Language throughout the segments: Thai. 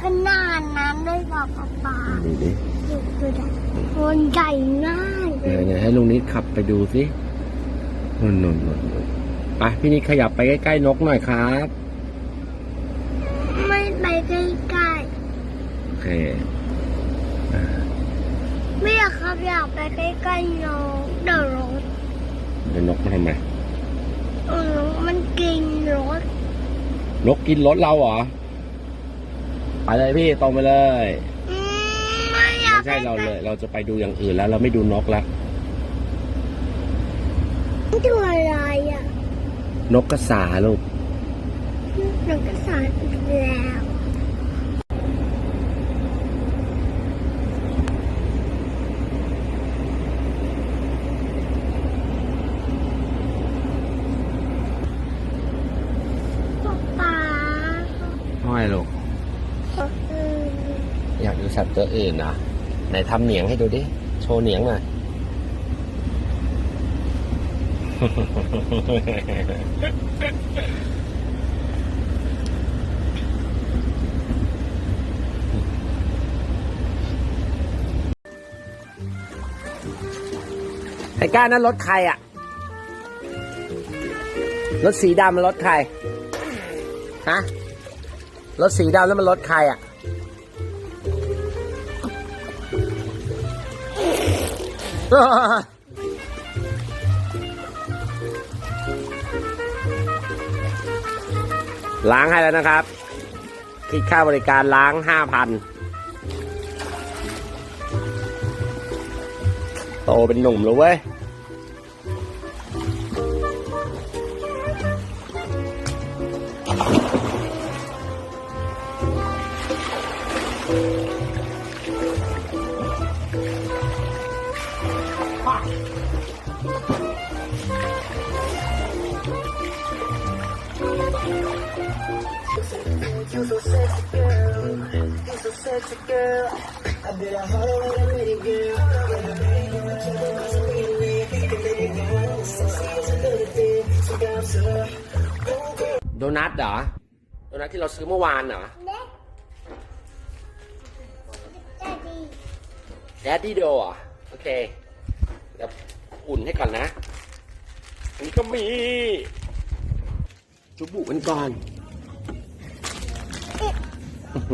ขนาดนั้นเลยเหรอป๊าป๊าดูดิดูดูดิคนใหญ่ง่ายไหนไหนให้ลุงนิดขับไปดูสินุ่นนุ่นนุ่นนุ่นไปพี่นิดขยับไปใกล้ๆนกหน่อยครับ ไม่ไปใกล้โอเคๆไม่อยากครับอยากไปใกล้ๆน้องเดี๋ยวรถเดี๋ยวนกมาทำไมเออมันกินรถ นกกินรถเราเหรอไป เลยพี่ตรงไปเลย อืมไม่อยาไม่กใช่เราเลย เราจะไปดูอย่างอื่นแล้ว เราไม่ดูนกแล้วดูอะไรอะนกกระสาลูก หนังกระสานอีกแล้วป๊าป๊า ห้อยลูก เออ อยากดู สัตว์ตัวอื่นนะไหนทำเหนียงให้ดูดิ โชว์เหนียงหน่อยไอ้ก้านั้นรถใครอะรถสีดำมันรถใคร ฮะ รถสีดำแล้วมันรถใครอะ ล้างให้แล้วนะครับ คิดค่าบริการล้างห้าพันโตเป็นหนุ่มแล้วเว้ย You so sexy, girl. You so sexy, girl. I bet I heard with a pretty girl. Yeah, baby, you want to know what's really real. The baby girl, sexy as a little bit. So down to her. Oh, girl. โดนัทเหรอ โดนัทที่เราซื้อเมื่อวานเหรอเล็กจะดีแดดดี้โดอะโอเคเดี๋ยวอุ่นให้ก่อนนะอันนี้ก็มี จุบุกันก่อน อ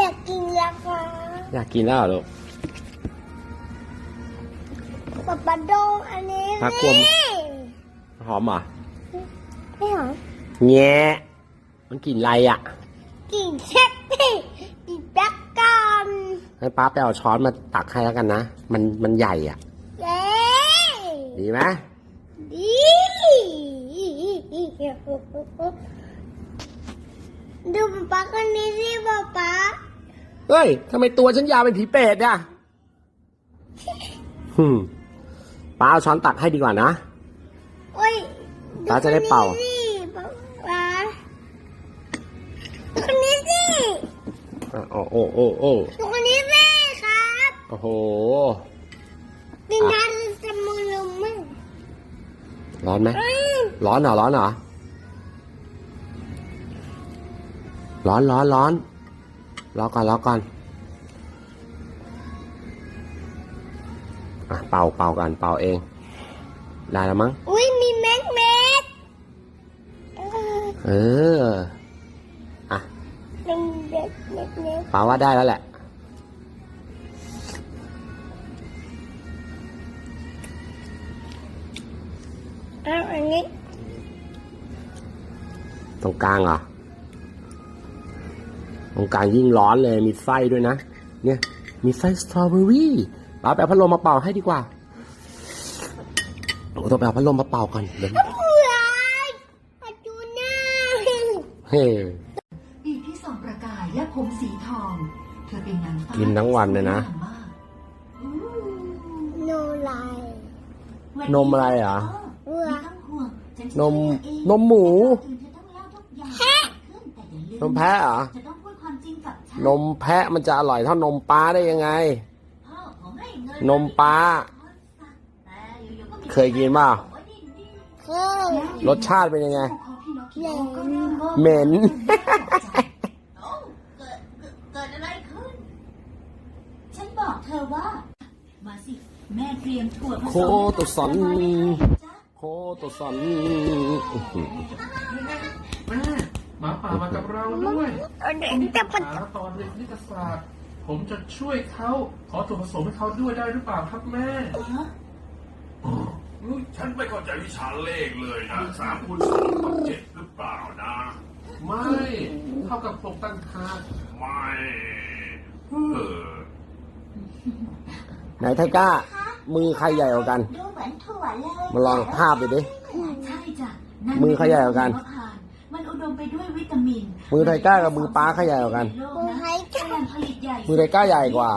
ยากกินแล้วค่ะอยากกินแล้วเหรอลูกป๊าป๊าโดงอันนี้พักควมนี่หอมเหรอไม่หอมแง่ มันกลิ่นอะไรอะกลิ่นเช็คพี่กินแบ็กกันให้ป้าไปเอาช้อนมาตักให้แล้วกันนะ มันมันใหญ่อะ เย้ดีไหมดีดูป๊าป๊าคนนี้สิป๊าป๊าเฮ้ยทำไมตัวฉันยาวเป็นผีเปรตอะฮึมป้าเอาช้อนตักให้ดีกว่านะ โอ้ยป๊าจะได้เป่าคนนี้สิ โอ้โอ้โอ้โอ้ดูคนนี้สิครับโอ้โหดินทานจะมือลงมั้งร้อนไหมอืมร้อนเหรอร้อนเหรอร้อนร้อนร้อนรอก่อนรอก่อนอะเป่าเป่ากันเป่าเอง ได้แล้วมั้ง อุ้ยมีแม็กเม็ดเออ ป่าว่าได้แล้วแหละ เอาอันนี้ตรงกลางเหรอ ตรงกลางยิ่งร้อนเลยมีไส้ด้วยนะ เนี่ย มีไส้สตรอเบอรี่ป้าไปเอาพัดลมมาเป่าให้ดีกว่าโอ้ต้องไปเอาพัดลมมาเป่าก่อนเดี๋ยวว้ายปัจจุน่าเฮ้ และผมสีทอง เธอเป็นนางฟ้ากินทั้งวันเลยนะนมอะไรนมอะไรอะนมนมหมู นมแพะอะนมแพะมันจะอร่อยเท่านมปลาได้ยังไงนมปลาเคยกินเปล่าโรสชาติเป็นยังไงเหม็น เธอว่า มาสิ แม่เตรียมถั่วผสมโคตรสัน โคตสันอื้อหืแม่หมาป่ามากับเราด้วยเด็กต่พัญหาตอนเรียนนิติศาสตร์ ผมจะช่วยเขาขอตัวผสมให้เขาด้วยได้หรือเปล่าครับแม่ฉันไม่เข้าใจวิชาเลขเลยนะสามคูณสองต้อเจ็ดหรือเปล่านะ ไม่ เท่ากับหกตั้งหาไม่เออ ไหนไทก้า มือใครใหญ่กว่ากันมาลองภาพดิ้ะนั่มือใครใหญ่กว่ากันมือไทก้ากับมือป้าใครใหญ่กว่ากันมือไทก้าใหญ่กว่า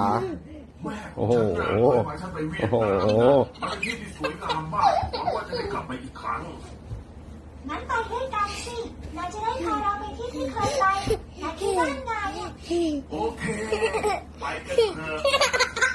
โอ้โห โอ้โห มังั้อ้นไปด้วยกันสินายจะได้พาเราไปที่ที่เคยไปนายคิดว่านายโอเค ไปกันเถอะ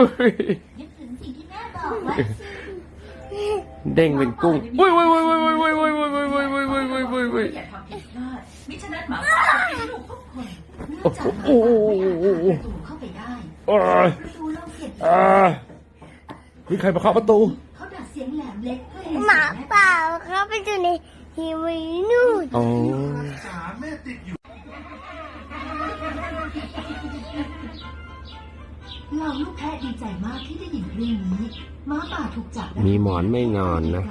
นึกถึงสิ่งที่แม่บอกไว้สิเด้งเป็นกุ้งอุ้ยอุ้ยอุ้ยอุ้ยอุ้ยอุ้ยอุ้ยอุ้ยอุ้ยอุ้ยอุ้ยอุ้ยอุ้ยอุ้ยอย่าทำผิดพลาดมิฉะนั้นหมาป่าจะกินลูกทุกคนเนื่องจากหมาป่าไม่อาจผ่านประตูเข้าไปได้โอ้ยประตูเราเก็บอ่ามีใครมาเคาะประตูเขาดัดเสียงแหลมเล็กเพื่อให้หมาป่าเขาไปอยู่ในทีวีนู่นอ๋อจ๋าแม่ติดอยู่ เราลูกแพะดีใจมากที่ได้ยินเรื่องนี้หมาป่าถูกจับและมีหมอนไม่นอนนะ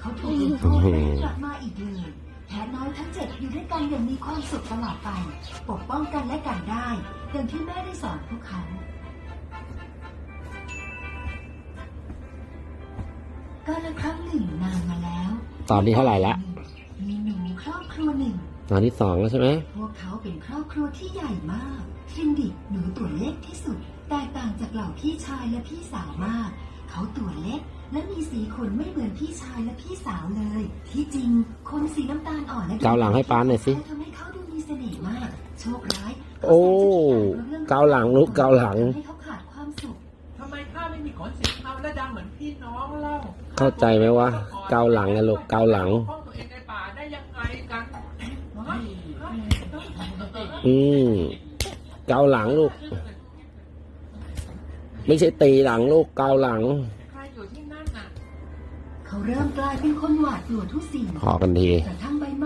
เขาถูกลงโทษและไม่กลับมาอีกเลยแพะน้อยทั้งเจ็ดอยู่ด้วยกันอย่างมีความสุขตลอดไป ปกป้องกันและกันได้อย่างที่แม่ได้สอนพวกเขาก็ละครั้งหนึ่งนานมาแล้ว ตอนนี้เท่าไหร่ละมีหนูครอบครัวหนึ่ง ตอนที่สองแล้วใช่ไหมพวกเขาเป็นครอบครัวที่ใหญ่มากทรินดิกหนูตัวเล็กที่สุด แตกต่างจากเหล่าพี่ชายและพี่สาวมาก เขาตัวเล็ก และมีสีขนไม่เหมือนพี่ชายและพี่สาวเลย ที่จริงขนสีน้ำตาลอ่อนและเกาหลังให้ป้าหน่อยสิทำให้เขาดูมีเสน่ห์มาก โชคร้ายโอ้เกาหลังลูกเกาหลังให้เขาขาดความสุขทำไมข้าไม่มีขนสีเทาและดำเหมือนพี่น้องเล่าเข้าใจไหมวะเกาหลังนะลูกเกาหลังห้องตัวเองในป่าได้ยังไงกันฮะ อืมเกาหลังลูก ไม่ใช่ตีหลังลูกเกาหลังใครอยู่ที่นั่นน่ะเขาเริ่มกลายเป็นคนหวาดกลัวทุกสิ่งขอกันที กระทั่งใบไม้